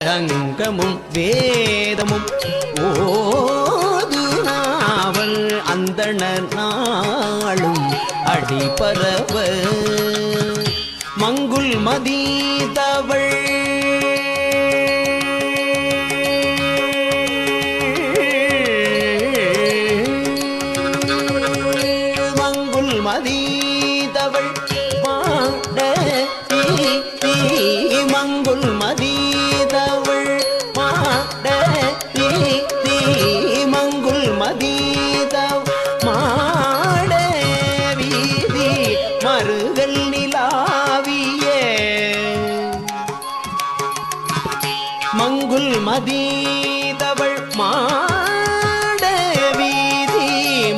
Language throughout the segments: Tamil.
அங்கமும் வேதமும் ஓது நாவல் அந்தணர் நாளும் அடிபரவ மங்குல் மதீதவள். மங்குல் மதீதவள். மாட தீ மங்குல் மதீதவள் மாட தீ மங்குள் மதீதவ் மாட வீதி மருகல் நிலாவிய. மங்குள் மதீதவள் மாட வீதி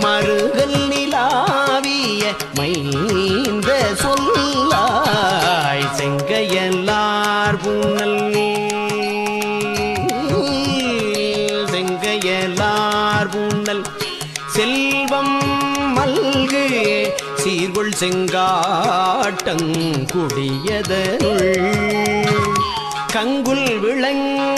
மருகல் நிலாவிய. மைந்த செங்கையலார் செல்வம் மல்கு சீர்கொள் செங்காட்டங்குடியதருள் கங்குல் விளங்க